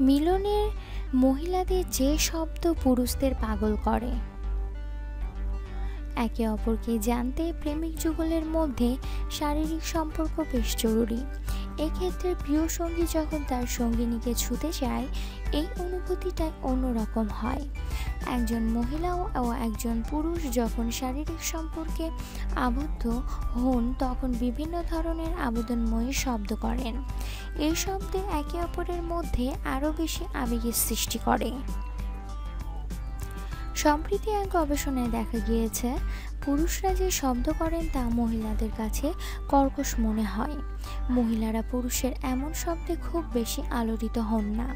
মিলনের মহিলাদের যে শব্দ পুরুষদের পাগল করে। একে অপরকে জানতে প্রেমিক যুগলের মধ্যে শারীরিক সম্পর্ক বেশ জরুরি। এক্ষেত্রে প্রিয় সঙ্গী যখন তার সঙ্গিনীকে ছুতে যায়, এই অনুভূতিটাই অন্যরকম হয়। একজন মহিলা ও একজন পুরুষ যখন শারীরিক সম্পর্কে আবদ্ধ হন, তখন বিভিন্ন ধরনের আবেদনময়ী শব্দ করেন। এই শব্দে একে অপরের মধ্যে আরও বেশি আবেগের সৃষ্টি করে। সম্প্রতি এক গবেষণায় দেখা গিয়েছে, পুরুষরা যে শব্দ করেন তা মহিলাদের কাছে কর্কশ মনে হয়। মহিলারা পুরুষের এমন শব্দে খুব বেশি আলোড়িত হন না।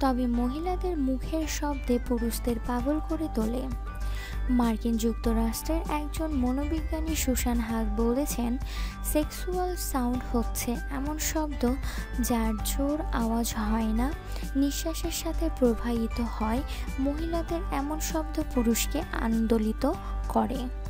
তবে মহিলাদের মুখের শব্দে পুরুষদের পাগল করে তোলে। মার্কিন যুক্তরাষ্ট্রের একজন মনোবিজ্ঞানী সুশান হাক বলেছেন, সেক্সুয়াল সাউন্ড হচ্ছে এমন শব্দ যার জোর আওয়াজ হয় না, নিঃশ্বাসের সাথে প্রবাহিত হয়, মহিলাদের এমন শব্দ পুরুষকে আন্দোলিত করে।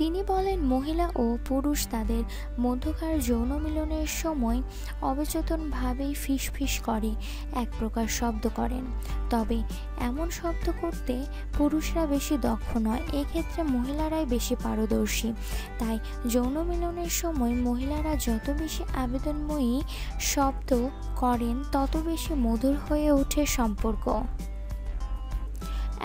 তিনি বলেন, মহিলা ও পুরুষ তাদের মধ্যকার যৌন মিলনের সময় অবচেতনভাবেই ফিস করে, এক প্রকার শব্দ করেন। তবে এমন শব্দ করতে পুরুষরা বেশি দক্ষ নয়, এক্ষেত্রে মহিলারাই বেশি পারদর্শী। তাই যৌন মিলনের সময় মহিলারা যত বেশি আবেদনময়ী শব্দ করেন, তত বেশি মধুর হয়ে ওঠে সম্পর্ক।